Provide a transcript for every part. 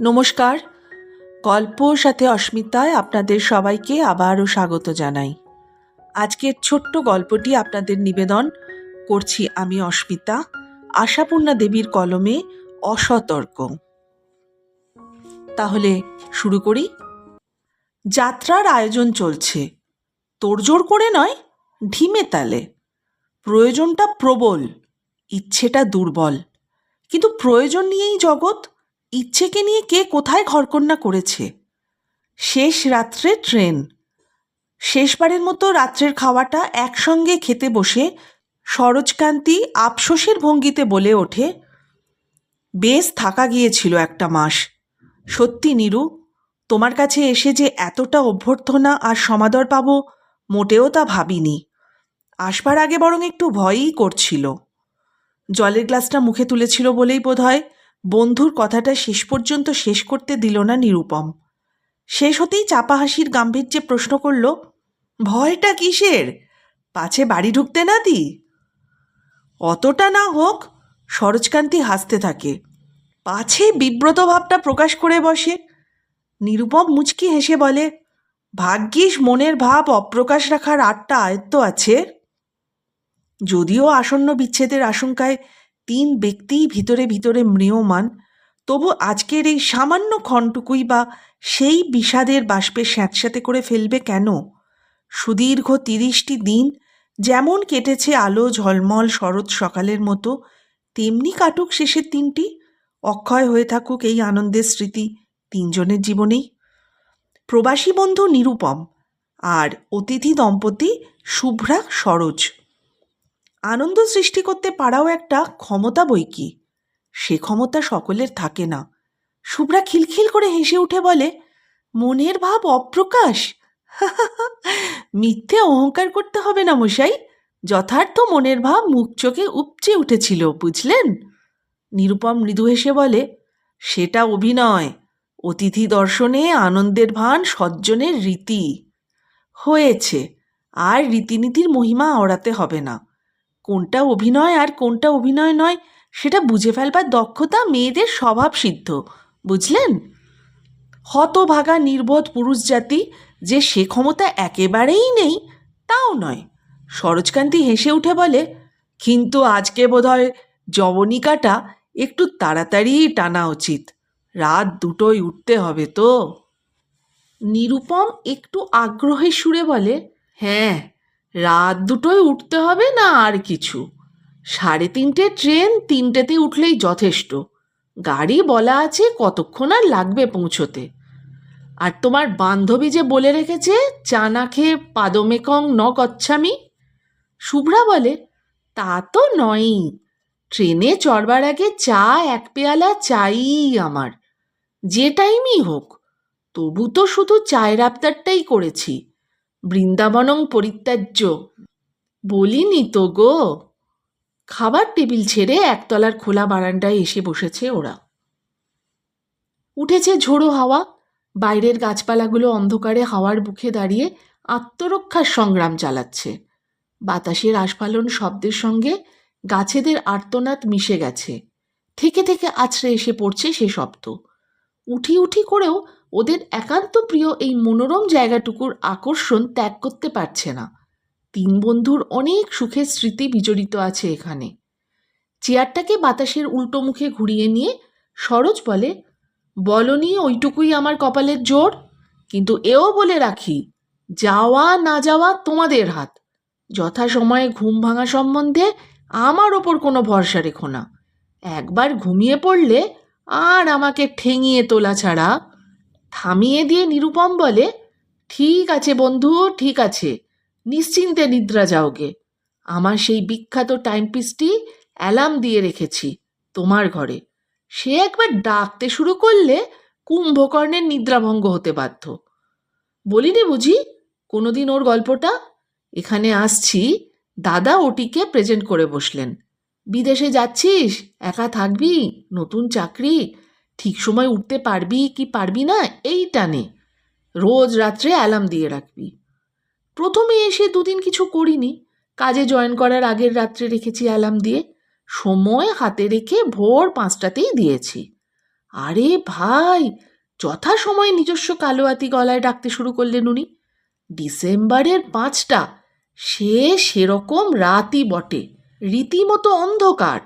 নমস্কার। গল্প সাথে অস্মিতায় আপনাদের সবাইকে আবারও স্বাগত জানাই। আজকের ছোট্ট গল্পটি আপনাদের নিবেদন করছি আমি অস্মিতা, আশাপূর্ণা দেবীর কলমে অসতর্ক। তাহলে শুরু করি। যাত্রার আয়োজন চলছে। তোড়জোড় করে নয়, ঢিমে তালে। প্রয়োজনটা প্রবল, ইচ্ছেটা দুর্বল। কিন্তু প্রয়োজন নিয়েই জগৎ ইচ্ছেকে নিয়ে কে কোথায় ঘরকন্যা করেছে? শেষ রাত্রে ট্রেন। শেষবারের মতো রাত্রের খাওয়াটা একসঙ্গে খেতে বসে সরোজকান্তি আফসোসের ভঙ্গিতে বলে ওঠে, বেশ থাকা গিয়েছিল একটা মাস। সত্যি নীরু, তোমার কাছে এসে যে এতটা অভ্যর্থনা আর সমাদর পাবো মোটেও তা ভাবিনি। আসবার আগে বরং একটু ভয়ই করছিল। জলের গ্লাসটা মুখে তুলেছিল বলেই বোধহয় বন্ধুর কথাটা শেষ পর্যন্ত শেষ করতে দিল না নিরুপম। শেষ হতেই চাপা হাসির গাম্ভীর্যে প্রশ্ন করল, ভয়টা কিসের? পাছে বাড়ি ঢুকতে না দি অতটা না হোক, সরোজকান্তি হাসতে থাকে। পাছে বিব্রত ভাবটা প্রকাশ করে বসে। নিরুপম মুচকি হেসে বলে, ভাগ্যিস মনের ভাব অপ্রকাশ রাখার আটটা আয়ত্ত আছে। যদিও আসন্ন বিচ্ছেদের আশঙ্কায় তিন ব্যক্তিই ভিতরে ভিতরে ম্রিয়মান, তবু আজকের এই সামান্য ক্ষণটুকুই বা সেই বিষাদের বাষ্পে স্যাঁতস্যাঁতে করে ফেলবে কেন? সুদীর্ঘ তিরিশটি দিন যেমন কেটেছে আলো ঝলমল শরৎ সকালের মতো, তেমনি কাটুক শেষের তিনটি, অক্ষয় হয়ে থাকুক এই আনন্দের স্মৃতি তিনজনের জীবনেই। প্রবাসী বন্ধু নিরুপম আর অতিথি দম্পতি শুভ্রা সরোজ। আনন্দ সৃষ্টি করতে পারাও একটা ক্ষমতা বই কি? সে ক্ষমতা সকলের থাকে না। শুভ্রা খিলখিল করে হেসে উঠে বলে, মনের ভাব অপ্রকাশ। মিথ্যে অহংকার করতে হবে না মশাই। যথার্থ মনের ভাব মুখ চোখে উপচে উঠেছিল, বুঝলেন? নিরুপম মৃদু হেসে বলে, সেটা অভিনয়। অতিথি দর্শনে আনন্দের ভান সজ্জনের রীতি। হয়েছে। আর রীতিনীতির মহিমা ওড়াতে হবে না। কোনটা অভিনয় আর কোনটা অভিনয় নয়, সেটা বুঝে ফেলবার দক্ষতা মেয়েদের স্বভাব সিদ্ধ, বুঝলেন? হতভাগা নির্বোধ পুরুষ জাতি যে সে ক্ষমতা একেবারেই নেই, তাও নয়। সরোজকান্তি হেসে উঠে বলে, কিন্তু আজকে বোধহয় জবনিকাটা একটু তাড়াতাড়ি টানা উচিত, রাত দুটোই উঠতে হবে তো। নিরুপম একটু আগ্রহের সুরে বলে হ্যাঁ রাত দুটোয় উঠতে হবে না আর কিছু? সাড়ে তিনটে ট্রেন তিনটেতে উঠলেই যথেষ্ট। গাড়ি বলা আছে কতক্ষণ আর লাগবে পৌঁছোতে। আর তোমার বান্ধবী যে বলে রেখেছে, চা না খেয়ে পাদমেকং ন গচ্ছামি? শুভ্রা বলে, তা তো নয়ই। ট্রেনে চড়বার আগে চা, এক পেয়ালা চাই আমার। যে টাইমই হোক। তবু তো শুধু চায়ের আবদারটাই করেছি। বৃন্দাবনং পরিত্যাজ্য। বলিনি তো গো। খাবার টেবিল ছেড়ে একতলার খোলা বারান্দায় এসে বসেছে ওরা। উঠেছে ঝোড়ো হাওয়া। বাইরের গাছপালাগুলো অন্ধকারে হাওয়ার বুকে দাঁড়িয়ে আত্মরক্ষার সংগ্রাম চালাচ্ছে। বাতাসের আস্ফালন শব্দের সঙ্গে গাছেদের আর্তনাদ মিশে গেছে। থেকে থেকে আছড়ে এসে পড়ছে সে শব্দ। উঠি উঠি করেও ওদের একান্ত প্রিয় এই মনোরম জায়গাটুকুর আকর্ষণ ত্যাগ করতে পারছে না। তিন বন্ধুর অনেক সুখের স্মৃতি বিজড়িত আছে এখানে। চেয়ারটাকে বাতাসের উল্টো মুখে ঘুরিয়ে নিয়ে সরোজ বলে, বলনি, ওইটুকুই আমার কপালের জোর। কিন্তু এও বলে রাখি, যাওয়া না যাওয়া তোমাদের হাত। যথাসময়ে ঘুম ভাঙা সম্বন্ধে আমার ওপর কোনো ভরসা রেখো না। একবার ঘুমিয়ে পড়লে আর আমাকে ঠেঙিয়ে তোলা ছাড়া থামিয়ে দিয়ে নিরুপম বলে, ঠিক আছে বন্ধু, ঠিক আছে। নিশ্চিন্তে নিদ্রা যাওগে। আমার সেই বিখ্যাত টাইমপিসটি অ্যালার্ম দিয়ে রেখেছি তোমার ঘরে। সে একবার ডাকতে শুরু করলে কুম্ভকর্ণের নিদ্রাভঙ্গ হতে বাধ্য। বলিনি বুঝি? কোনোদিন ওর গল্পটা? এখানে আসছি। দাদা ওটিকে প্রেজেন্ট করে বসলেন। বিদেশে যাচ্ছিস? একা থাকবি? নতুন চাকরি? ঠিক সময় উঠতে পারবি কি পারবি না এই টানে রোজ রাত্রে অ্যালার্ম দিয়ে রাখবি। প্রথমে এসে দুদিন কিছু করিনি। কাজে জয়েন করার আগের রাত্রে রেখেছি অ্যালার্ম দিয়ে। সময় হাতে রেখে ভোর পাঁচটাতেই দিয়েছি। আরে ভাই, যথা যথাসময়ে নিজস্ব কালোয়াতি গলায় ডাকতে শুরু করলেন উনি। ডিসেম্বরের পাঁচটা, সে সেরকম রাতই বটে। রীতিমতো অন্ধকার।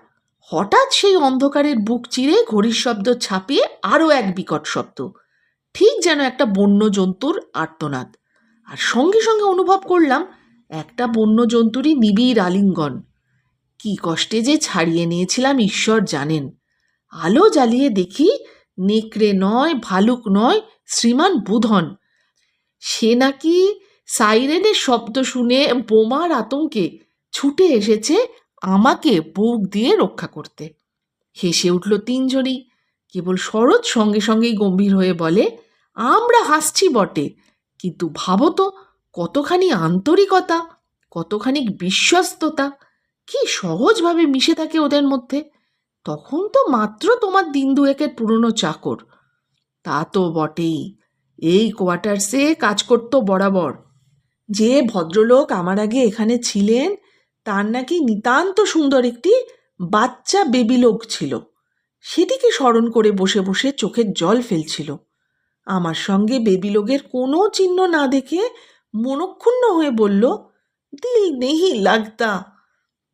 হঠাৎ সেই অন্ধকারের বুক চিরে ঘড়ির শব্দ ছাপিয়ে আরও এক বিকট শব্দ। ঠিক যেন একটা বন্য জন্তুর আর্তনাদ। আর সঙ্গে সঙ্গে অনুভব করলাম, একটা বন্য জন্তুরই নিবিড় আলিঙ্গন। কি কষ্টে যে ছাড়িয়ে নিয়েছিলাম, ঈশ্বর জানেন। আলো জ্বালিয়ে দেখি, নেকড়ে নয়, ভালুক নয়, শ্রীমান বুধন। সে নাকি সাইরেনের শব্দ শুনে বোমার আতঙ্কে ছুটে এসেছে আমাকে বুক দিয়ে রক্ষা করতে। হেসে উঠল তিনজনই। কেবল শরৎ সঙ্গে সঙ্গেই গম্ভীর হয়ে বলে, আমরা হাসছি বটে, কিন্তু ভাবো তো, কতখানি আন্তরিকতা, কতখানি বিশ্বস্ততা, কি সহজভাবে মিশে থাকে ওদের মধ্যে। তখন তো মাত্র তোমার দিন দুয়েকের পুরনো চাকর। তা তো বটেই, এই কোয়ার্টার্সে কাজ করতো বরাবর। যে ভদ্রলোক আমার আগে এখানে ছিলেন তার নাকি নিতান্ত সুন্দর একটি বাচ্চা বেবি লোক ছিল। সেটিকে স্মরণ করে বসে বসে চোখের জল ফেলছিল। আমার সঙ্গে বেবি লোকের কোনো চিহ্ন না দেখে মনক্ষুণ্ণ হয়ে বলল, দিল নেহি লাগতা।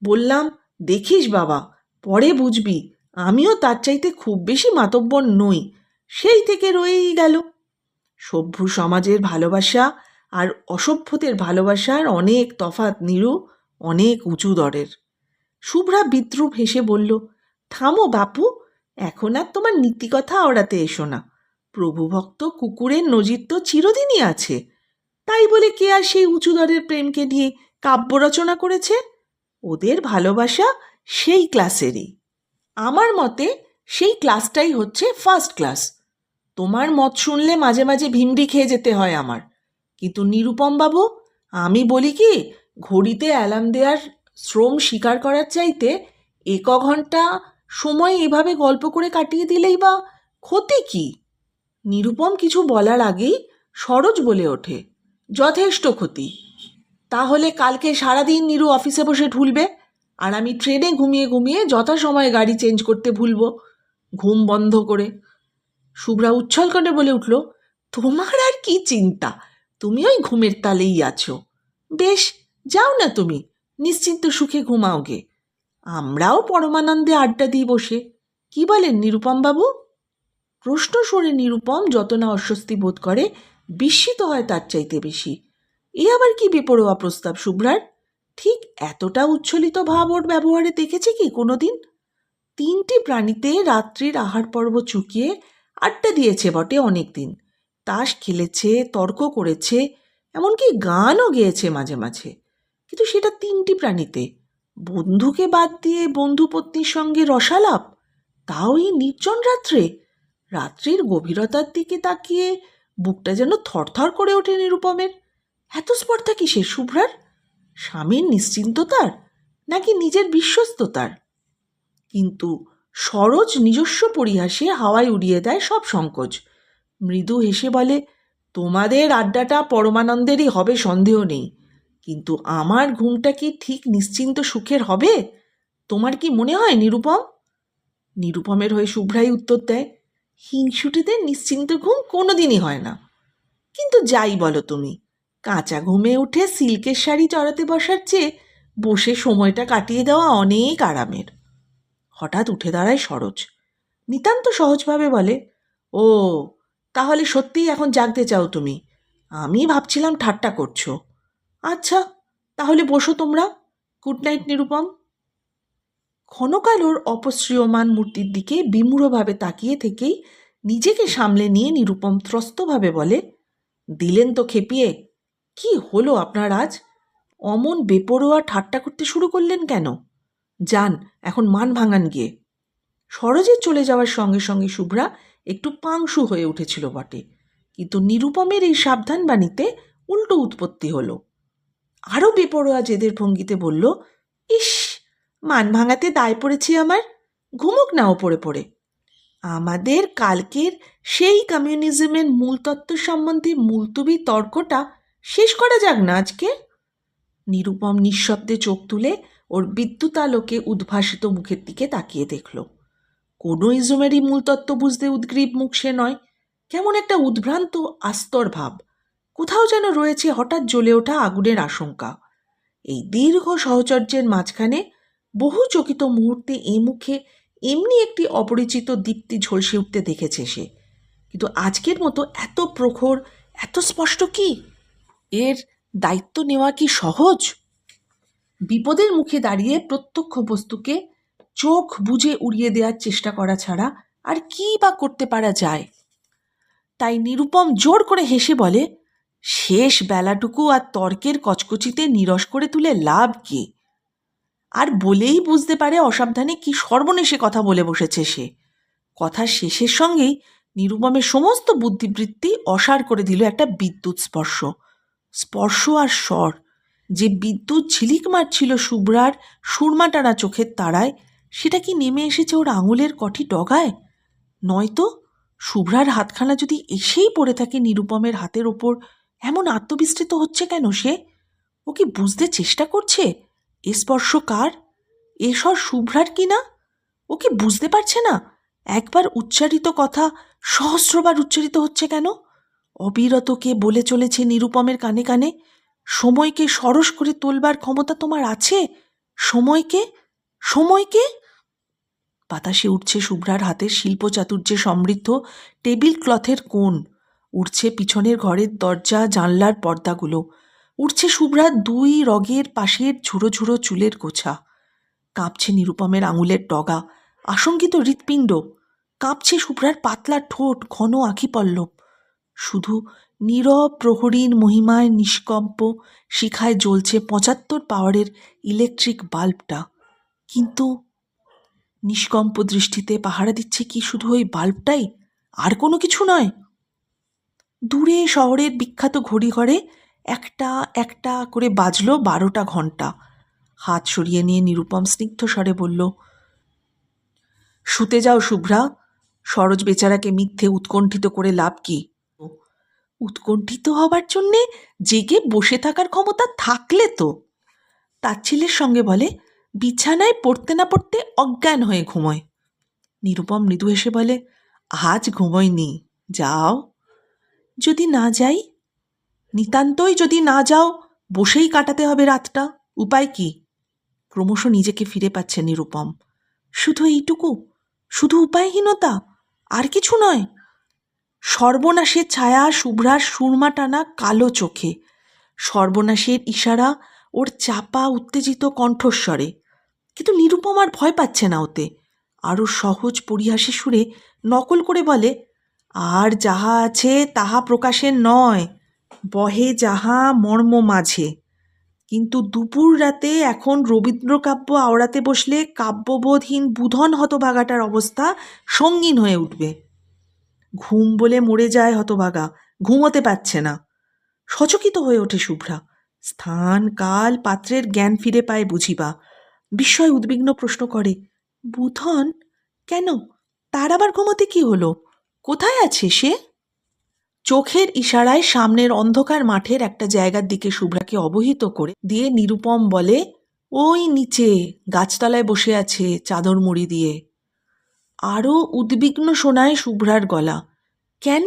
বললাম, দেখিস বাবা, পরে বুঝবি। আমিও তার চাইতে খুব বেশি মাতব্বর নই। সেই থেকে রয়েই গেল। সভ্য সমাজের ভালোবাসা আর অসভ্যদের ভালোবাসার অনেক তফাৎ নিরু অনেক উঁচু দরের। শুভ্রা বিদ্রুপ হেসে বলল, থামো বাপু, এখন আর তোমার নীতিকথা ওড়াতে এসো না। প্রভুভক্ত কুকুরের নজির তো চিরদিনই আছে। তাই বলে কে আর সেই উঁচু দরের প্রেমকে নিয়ে কাব্য রচনা করেছে? ওদের ভালোবাসা সেই ক্লাসেরই। আমার মতে সেই ক্লাসটাই হচ্ছে ফার্স্ট ক্লাস। তোমার মত শুনলে মাঝে মাঝে ভিমড়ি খেয়ে যেতে হয় আমার। কিন্তু নিরুপম বাবু আমি বলি কি ঘড়িতে অ্যালার্ম দেওয়ার শ্রম স্বীকার করার চাইতে এক ঘণ্টা সময় এভাবে গল্প করে কাটিয়ে দিলেই বা ক্ষতি কি? নিরুপম কিছু বলার আগেই সরোজ বলে ওঠে, যথেষ্ট ক্ষতি। তাহলে কালকে সারাদিন নিরু অফিসে বসে ঢুলবে আর আমি ট্রেনে ঘুমিয়ে ঘুমিয়ে যথাসময়ে গাড়ি চেঞ্জ করতে ভুলবো, ঘুম বন্ধ করে। শুভ্রা উচ্ছল করে বলে উঠল, তোমার আর কি চিন্তা? তুমি ওই ঘুমের তালেই আছো। বেশ যাও না তুমি, নিশ্চিন্ত সুখে ঘুমাও গে আমরাও পরমানন্দে আড্ডা দিই বসে। কি বলেন নিরুপম বাবু? প্রশ্ন শুনে নিরুপম যত না অস্বস্তি বোধ করে, বিস্মিত হয় তার চাইতে বেশি। এ আবার কি বেপরোয়া প্রস্তাব শুভ্রার? ঠিক এতটা উচ্ছলিত ভাব ওর ব্যবহারে দেখেছে কি কোনোদিন? তিনটি প্রাণীতে রাত্রির আহার পর্ব চুকিয়ে আড্ডা দিয়েছে বটে অনেক দিন তাস খেলেছে, তর্ক করেছে, এমনকি গানও গেয়েছে মাঝে মাঝে। কিন্তু সেটা তিনটি প্রাণীতে। বন্ধুকে বাদ দিয়ে বন্ধু পত্নীর সঙ্গে রসালাপ? তাও এই নির্জন রাত্রে? রাত্রির গভীরতার দিকে তাকিয়ে বুকটা যেন থরথর করে ওঠে নিরুপমের। এত স্পর্ধা কিসের, শুভ্রার? স্বামীর নিশ্চিন্ততার নাকি নিজের বিশ্বস্ততার? কিন্তু সরোজ নিজস্ব পরিহাসে হাওয়ায় উড়িয়ে দেয় সব সংকোচ। মৃদু হেসে বলে, তোমাদের আড্ডাটা পরমানন্দেরই হবে, সন্দেহ নেই। কিন্তু আমার ঘুমটা কি ঠিক নিশ্চিন্ত সুখের হবে? তোমার কি মনে হয়, নিরুপম? নিরুপমের হয়ে শুভ্রাই উত্তর দেয় হিংসুটিদের নিশ্চিন্ত ঘুম কোনোদিনই হয় না। কিন্তু যাই বলো তুমি, কাঁচা ঘুমে উঠে সিল্কের শাড়ি চড়াতে বসার চেয়ে বসে সময়টা কাটিয়ে দেওয়া অনেক আরামের। হঠাৎ উঠে দাঁড়ায় সরোজ। নিতান্ত সহজভাবে বলে, ও, তাহলে সত্যিই এখন জাগতে চাও তুমি। আমি ভাবছিলাম ঠাট্টা করছ। আচ্ছা তাহলে বসো তোমরা। Good night, Nirupam. ক্ষণকাল ওর অপশ্রিয়মান মূর্তির দিকে বিমূঢ়ভাবে তাকিয়ে থেকেই নিজেকে সামলে নিয়ে নিরুপম ত্রস্তভাবে বলে, দিলেন তো খেপিয়ে, কি হলো আপনার আজ? অমন বেপরোয়া ঠাট্টা করতে শুরু করলেন কেন? যান, এখন মান ভাঙান গিয়ে। সরোজের চলে যাওয়ার সঙ্গে সঙ্গে শুভ্রা একটু পাংশু হয়ে উঠেছিল বটে, কিন্তু নিরুপমের এই সাবধান বাণীতে উল্টো উৎপত্তি হলো। আরও বেপরোয়া জেদের ভঙ্গিতে বলল, ইস, মান ভাঙাতে দায় পড়েছি আমার, ঘুমুক না ওপরে পড়ে। আমাদের কালকের সেই কমিউনিজমের মূলতত্ত্ব সম্বন্ধে মুলতুবি তর্কটা শেষ করা যাক না আজকে? নিরুপম নিঃশব্দে চোখ তুলে ওর বিদ্যুতালোকে উদ্ভাসিত মুখের দিকে তাকিয়ে দেখল। কোনো ইজমেরই মূলতত্ত্ব বুঝতে উদ্গ্রীব মুখ সে নয়, কেমন একটা উদ্ভ্রান্ত, আস্তর ভাব। কোথাও যেন রয়েছে হঠাৎ জ্বলে ওঠা আগুনের আশঙ্কা। এই দীর্ঘ সহচর্যের মাঝখানে বহু চকিত মুহূর্তে এ মুখে এমনি একটি অপরিচিত দীপ্তি ঝলসে উঠতে দেখেছে সে। কিন্তু আজকের মতো এত প্রখর, এত স্পষ্ট কি? এর দায়িত্ব নেওয়া কি সহজ? বিপদের মুখে দাঁড়িয়ে প্রত্যক্ষ বস্তুকে চোখ বুজে উড়িয়ে দেওয়ার চেষ্টা করা ছাড়া আর কি বা করতে পারা যায়? তাই নিরুপম জোর করে হেসে বলে শেষ বেলাটুকু আর তর্কের কচকচিতে নিরস করে তুলে লাভ কি? আর বলেই বুঝতে পারে অসাবধানে কি সর্বনেশে কথা বলে বসেছে সে। কথার শেষের সঙ্গেই নিরুপমের সমস্ত বুদ্ধিবৃত্তি অসার করে দিল একটা বিদ্যুৎ স্পর্শ। স্পর্শ আর স্বর, যে বিদ্যুৎ ঝিলিক মারছিল শুভ্রার সুরমা টানা চোখের তারায়, সেটা কি নেমে এসেছে ওর আঙুলের কটি ডগায়? নয়তো শুভ্রার হাতখানা যদি এসেই পড়ে থাকে নিরুপমের হাতের ওপর এমন আত্মবিস্তৃত হচ্ছে কেন সে? ও কি বুঝতে চেষ্টা করছে? এ স্পর্শ কার? এ স্বর শুভ্রার কি না? ও কি বুঝতে পারছে না? একবার উচ্চারিত কথা সহস্রবার উচ্চারিত হচ্ছে কেন? অবিরত কে বলে চলেছে নিরুপমের কানে কানে? সময়কে সরস করে তোলবার ক্ষমতা তোমার আছে? সময়কে? সময়কে? বাতাসে উঠছে শুভ্রার হাতের শিল্প চাতুর্যে সমৃদ্ধ টেবিল ক্লথের কোণ। উঠছে পিছনের ঘরের দরজা, জানলার পর্দাগুলো। উঠছে শুভ্রার দুই রগের পাশের ঝুড়ো ঝুড়ো চুলের গোছা। কাঁপছে নিরুপমের আঙুলের ডগা। আশঙ্কিত হৃৎপিণ্ড। কাঁপছে শুভ্রার পাতলা ঠোঁট, ঘন আঁখি পল্লব। শুধু নীরব প্রহরীর মহিমায় নিষ্কম্প, শিখায় জ্বলছে পঁচাত্তর পাওয়ারের ইলেকট্রিক বাল্বটা। কিন্তু নিষ্কম্প দৃষ্টিতে পাহারা দিচ্ছে কি শুধু ওই বাল্বটাই? আর কোনো কিছু নয়। দূরে শহরের বিখ্যাত ঘড়িঘরে একটা একটা করে বাজলো বারোটা ঘণ্টা। হাত সরিয়ে নিয়ে নিরুপম স্নিগ্ধ স্বরে বলল, শুতে যাও শুভ্রা, সরোজ বেচারাকে মিথ্যে উৎকণ্ঠিত করে লাভ কি? উৎকণ্ঠিত হবার জন্যে জেগে বসে থাকার ক্ষমতা থাকলে তো? তার ছেলের সঙ্গে বলে, বিছানায় পড়তে না পড়তে অজ্ঞান হয়ে ঘুমোয়। নিরুপম মৃদু হেসে বলে, আজ ঘুমোয়নি যাও। যদি না যাই? নিতান্তই যদি না যাও, বসেই কাটাতে হবে রাতটা। উপায় কি? ক্রমশ নিজেকে ফিরে পাচ্ছে নিরুপম। শুধু এইটুকু? শুধু উপায়হীনতা? আর কিছু নয়। সর্বনাশের ছায়া, শুভ্রার সুরমা টানা কালো চোখে। সর্বনাশের ইশারা ওর চাপা, উত্তেজিত কণ্ঠস্বরে। কিন্তু নিরুপম আর ভয় পাচ্ছে না ওতে। আরও সহজ পরিহাসে সুরে নকল করে বলে আর যাহা আছে তাহা প্রকাশের নয়, বহে যাহা মর্ম মাঝে। কিন্তু দুপুর রাতে এখন রবীন্দ্রকাব্য আওড়াতে বসলে কাব্যবোধহীন বুধন হতভাগাটার অবস্থা সঙ্গীন হয়ে উঠবে। ঘুম বলে মরে যায় হতভাগা, ঘুমোতে পারছে না। সচকিত হয়ে ওঠে শুভ্রা, স্থান, কাল, পাত্রের জ্ঞান ফিরে পায় বুঝিবা। বিস্ময় উদ্বিগ্ন প্রশ্ন করে, বুধন? কেন? তার আবার ঘুমোতে কি হলো? কোথায় আছে সে? চোখের ইশারায় সামনের অন্ধকার মাঠের একটা জায়গার দিকে শুভ্রাকে অবহিত করে দিয়ে নিরুপম বলে, ওই নিচে, গাছতলায় বসে আছে চাদর মুড়ি দিয়ে। আরও উদ্বিগ্ন শোনায় শুভ্রার গলা, কেন?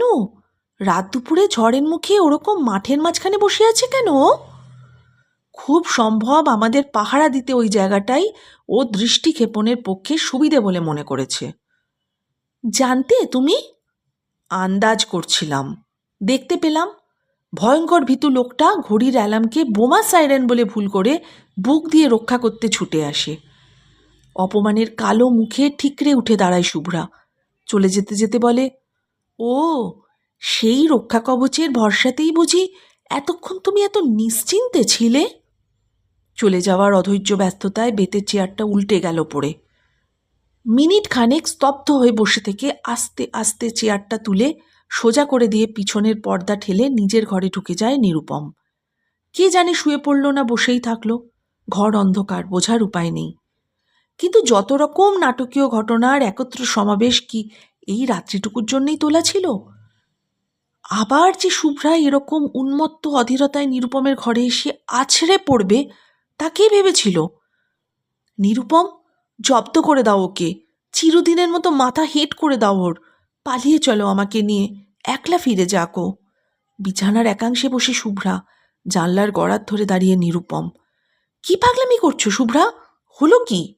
রাত দুপুরে ঝড়ের মুখে ওরকম মাঠের মাঝখানে বসে আছে কেন? খুব সম্ভব আমাদের পাহারা দিতে ওই জায়গাটাই ও দৃষ্টি ক্ষেপণের পক্ষে সুবিধে বলে মনে করেছে। জানতে, তুমি? আন্দাজ করছিলাম। দেখতে পেলাম, ভয়ঙ্কর ভীতু লোকটা ঘড়ির অ্যালার্মকে বোমা সাইরেন বলে ভুল করে বুক দিয়ে রক্ষা করতে ছুটে আসে। অপমানের কালো মুখে ঠিকরে উঠে দাঁড়ায় শুভ্রা। চলে যেতে যেতে বলে, ও, সেই রক্ষা কবচের ভরসাতেই বুঝি এতক্ষণ তুমি এত নিশ্চিন্তে ছিলে? চলে যাওয়ার অধৈর্য ব্যস্ততায় বেতের চেয়ারটা উল্টে গেল পড়ে। মিনিট খানেক স্তব্ধ হয়ে বসে থেকে আস্তে আস্তে চেয়ারটা তুলে সোজা করে দিয়ে পিছনের পর্দা ঠেলে নিজের ঘরে ঢুকে যায় নিরুপম। কে জানে শুয়ে পড়ল না বসেই থাকল। ঘর অন্ধকার, বোঝার উপায় নেই। কিন্তু যত রকম নাটকীয় ঘটনার একত্র সমাবেশ কি এই রাত্রিটুকুর জন্যই তোলা ছিল? আবার যে শুভ্রা এরকম উন্মত্ত অধীরতায় নিরুপমের ঘরে এসে আছড়ে পড়বে তা কে ভেবেছিল? নিরুপম জব্দ করে দাও ওকে। চিরদিনের মতো মাথা হেট করে দাও ওর। পালিয়ে চলো আমাকে নিয়ে। একলা ফিরে যাকো। বিছানার একাংশে বসে শুভ্রা, জানলার গড়ার ধরে দাঁড়িয়ে নিরুপম। কি পাগলামি করছ শুভ্রা? হলো কি?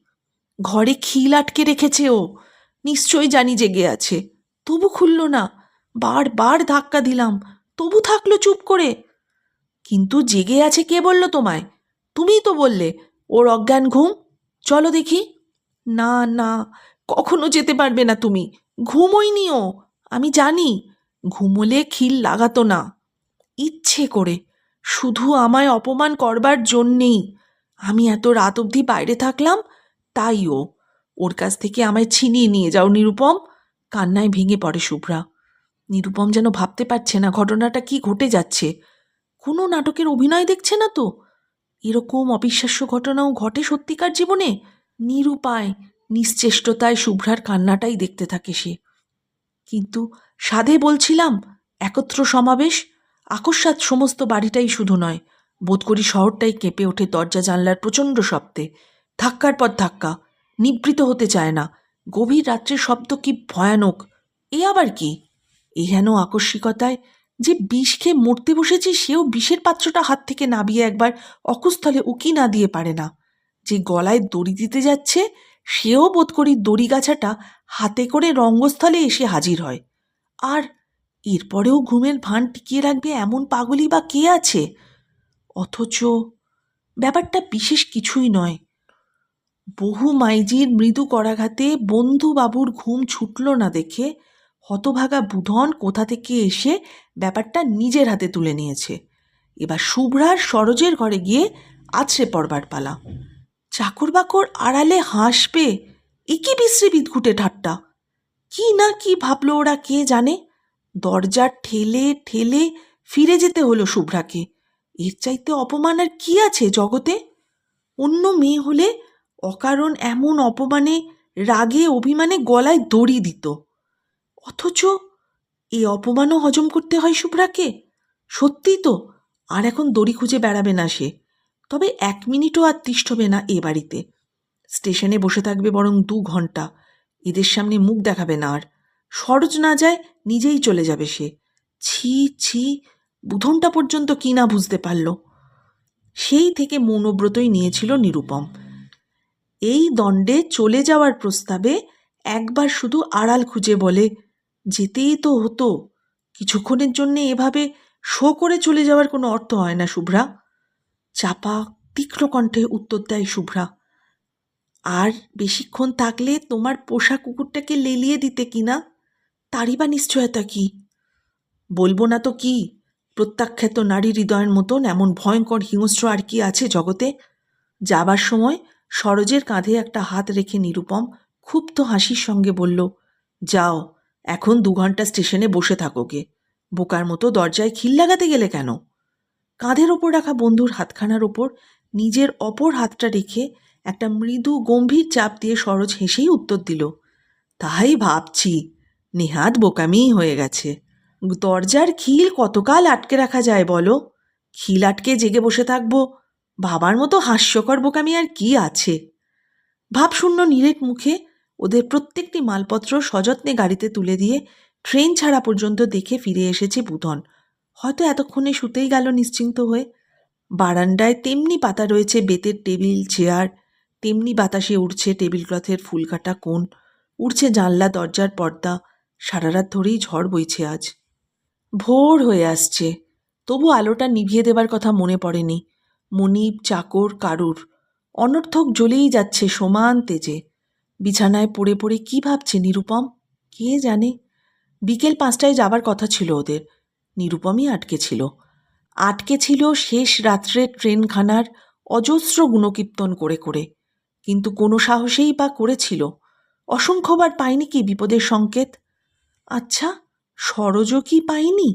ঘরে খিল আটকে রেখেছে ও। নিশ্চয়ই জানি জেগে আছে। তবু খুলল না। বারবার ধাক্কা দিলাম। তবু থাকল চুপ করে। কিন্তু জেগে আছে কে বলল তোমায়? তুমিই তো বললে। ওর অজ্ঞান ঘুম। চলো দেখি। না না, কখনো যেতে পারবে না তুমি। ঘুমোই নিও আমি জানি। ঘুমোলে খিল লাগাতো না। ইচ্ছে করে, শুধু আমায় অপমান করবার জন্যেই। আমি এত রাত অবধি বাইরে থাকলাম, তাই ও, ওর কাছ থেকে আমায় ছিনিয়ে নিয়ে যাও, নিরুপম। কান্নায় ভেঙে পড়ে শুভ্রা। নিরুপম যেন ভাবতে পারছে না ঘটনাটা কি ঘটে যাচ্ছে। কোনো নাটকের অভিনয় দেখছে না তো? এরকম অবিশ্বাস্য ঘটনাও ঘটে সত্যিকার জীবনে? নিরুপায়, নিশ্চেষ্টতায় শুভ্রার কান্নাটাই দেখতে থাকে সে। কিন্তু সাধে বলছিলাম, একত্র সমাবেশ? আকস্মাৎ সমস্ত বাড়িটাই শুধু নয় বোধ করি শহরটাই কেঁপে ওঠে দরজা জানলার প্রচণ্ড শব্দে। ধাক্কার পর ধাক্কা, নিবৃত হতে চায় না, গভীর রাত্রের শব্দ কি ভয়ানক, এ আবার কি? এই হেন আকস্মিকতায় যে বিষ খেয়ে মরতে বসেছে, সেও বিষের পাত্রটা হাত থেকে নাবিয়ে একবার অকুস্থলে উকি না দিয়ে পারে না। যে গলায় দড়ি দিতে যাচ্ছে, সেও বোধ করি দড়ি গাছাটা হাতে করে রঙ্গস্থলে এসে হাজির হয়। আর এরপরেও ঘুমের ভান টিকিয়ে রাখবে এমন পাগলি বা কে আছে? অথচ ব্যাপারটা বিশেষ কিছুই নয়। বহু মাইজির মৃদু করাঘাতে বন্ধুবাবুর ঘুম ছুটল না দেখে হতভাগা বুধন কোথা থেকে এসে ব্যাপারটা নিজের হাতে তুলে নিয়েছে। এবার শুভ্রার সরোজের ঘরে গিয়ে আছড়ে পড়বার পালা। চাকর বাকর আড়ালে হাসবে? এ কি বিশ্রী বিদঘুটে ঠাট্টা? কি না কি ভাবলো ওরা কে জানে? দরজা ঠেলে ঠেলে ফিরে যেতে হলো শুভ্রাকে। এর চাইতে অপমান আর কি আছে জগতে? অন্য মেয়ে হলে অকারণ এমন অপমানে, রাগে, অভিমানে গলায় দড়ি দিত। অথচ এই অপমানও হজম করতে হয় শুভ্রাকে? সত্যিই তো, আর এখন দড়ি খুঁজে বেড়াবে না সে। তবে এক মিনিটও আর তিষ্ঠবে না এ বাড়িতে। স্টেশনে বসে থাকবে বরং দু ঘণ্টা। এদের সামনে মুখ দেখাবে না আর। সরজ না যায় নিজেই চলে যাবে সে। ছি ছি, বুধনটা পর্যন্ত কি না বুঝতে পারল। সেই থেকে মৌনব্রতই নিয়েছিল নিরুপম। এই দণ্ডে চলে যাওয়ার প্রস্তাবে একবার শুধু আড়াল খুঁজে বলে, যেতেই তো হতো। কিছুক্ষণের জন্যে এভাবে শো করে চলে যাওয়ার কোনো অর্থ হয় না, শুভ্রা। চাপা তীক্ষ্ণ কণ্ঠে উত্তর দেয় শুভ্রা, আর বেশিক্ষণ থাকলে তোমার পোষা কুকুরটাকে লেলিয়ে দিতে কিনা তারই বা নিশ্চয়তা কি? বলব না তো কি, প্রত্যাখ্যাত নারী হৃদয়ের মতন এমন ভয়ঙ্কর হিংস্র আর কি আছে জগতে? যাবার সময় সরোজের কাঁধে একটা হাত রেখে নিরুপম ক্ষুব্ধ হাসির সঙ্গে বলল, যাও, এখন দু ঘণ্টা স্টেশনে বসে থাকো গে। বোকার মতো দরজায় খিল লাগাতে গেলে কেন? কাঁধের ওপর রাখা বন্ধুর হাতখানার ওপর নিজের অপর হাতটা রেখে একটা মৃদু গম্ভীর চাপ দিয়ে সরোজ হেসেই উত্তর দিল, তাই ভাবছি, নেহাত বোকামিই হয়ে গেছে। দরজার খিল কতকাল আটকে রাখা যায় বলো? খিল আটকে জেগে বসে থাকব, ভাবার মতো হাস্যকর বোকামি আর কি আছে? ভাবশূন্য নিরেট মুখে ওদের প্রত্যেকটি মালপত্র সযত্নে গাড়িতে তুলে দিয়ে ট্রেন ছাড়া পর্যন্ত দেখে ফিরে এসেছে বুধন। হয়তো এতক্ষণে শুতেই গেল নিশ্চিন্ত হয়ে। বারান্দায় তেমনি পাতা রয়েছে বেতের টেবিল, চেয়ার, তেমনি বাতাসে উড়ছে টেবিল ক্লথের ফুলকাটা কোণ, উড়ছে জানলা, দরজার পর্দা সারা রাত ধরেই ঝড় বইছে আজ। ভোর হয়ে আসছে, তবু আলোটা নিভিয়ে দেবার কথা মনে পড়েনি। মনিব, চাকর, কারুর, অনর্থক জ্বলেই যাচ্ছে সমান তেজে। বিছানায় পড়ে পড়ে কি ভাবছে নিরুপম? কে জানে? বিকেল পাঁচটায় যাবার কথা ছিল ওদের। নিরুপমই আটকে ছিল। আটকে ছিল শেষ রাত্রে ট্রেনখানার অজস্র গুণকীর্তন করে করে। কিন্তু কোনো সাহসেই বা করেছিল। অসংখ্যবার পায়নি কি বিপদের সংকেত? আচ্ছা সরজ কি পায়নি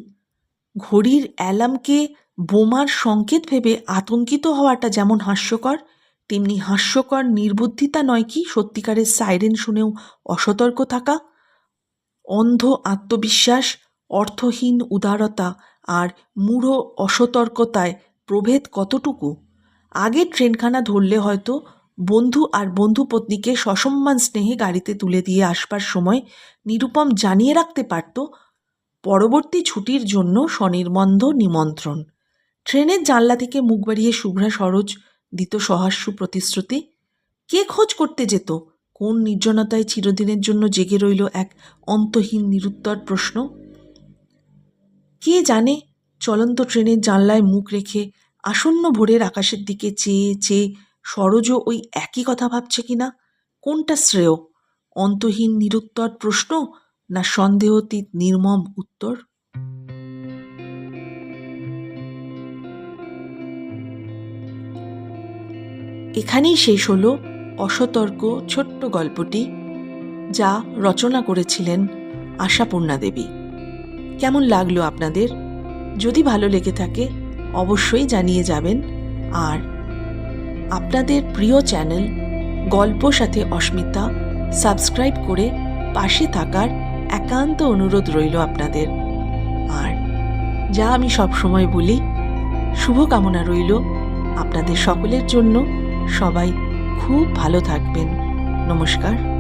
ঘড়ির অ্যালার্মকে বোমার সংকেত ভেবে আতঙ্কিত হওয়াটা যেমন হাস্যকর, তেমনি হাস্যকর নির্বুদ্ধিতা নয় কি সত্যিকারের সাইরেন শুনেও অসতর্ক থাকা? অন্ধ আত্মবিশ্বাস অর্থহীন উদারতা আর মূঢ় অসতর্কতায় প্রভেদ কতটুকু? আগে ট্রেনখানা ধরলে হয়তো বন্ধু আর বন্ধু পত্নীকে সসম্মান স্নেহে গাড়িতে তুলে দিয়ে আসবার সময় নিরুপম জানিয়ে রাখতে পারত, পরবর্তী ছুটির জন্য স্বনির্বন্ধ নিমন্ত্রণ। ট্রেনের জানলা থেকে মুখ বাড়িয়ে শুভ্রা সরোজ দিত সহাস্য প্রতিশ্রুতি, কে খোঁজ করতে যেত? কোন নির্জনতায় চিরদিনের জন্য জেগে রইল এক অন্তহীন নিরুত্তর প্রশ্ন? কে জানে? চলন্ত ট্রেনের জানলায় মুখ রেখে আসন্ন ভোরের আকাশের দিকে চেয়ে চেয়ে সরোজও ওই একই কথা ভাবছে কিনা কোনটা শ্রেয়? অন্তহীন নিরুত্তর প্রশ্ন না সন্দেহতীত নির্মম উত্তর? এখানেই শেষ হলো অসতর্ক ছোট্ট গল্পটি, যা রচনা করেছিলেন আশাপূর্ণা দেবী। কেমন লাগল আপনাদের? যদি ভালো লেগে থাকে, অবশ্যই জানিয়ে যাবেন। আর আপনাদের প্রিয় চ্যানেল গল্প সাথে অস্মিতা, সাবস্ক্রাইব করে পাশে থাকার একান্ত অনুরোধ রইল আপনাদের। আর যা আমি সবসময় বলি, শুভকামনা রইল আপনাদের সকলের জন্য। সবাই খুব ভালো থাকবেন। নমস্কার।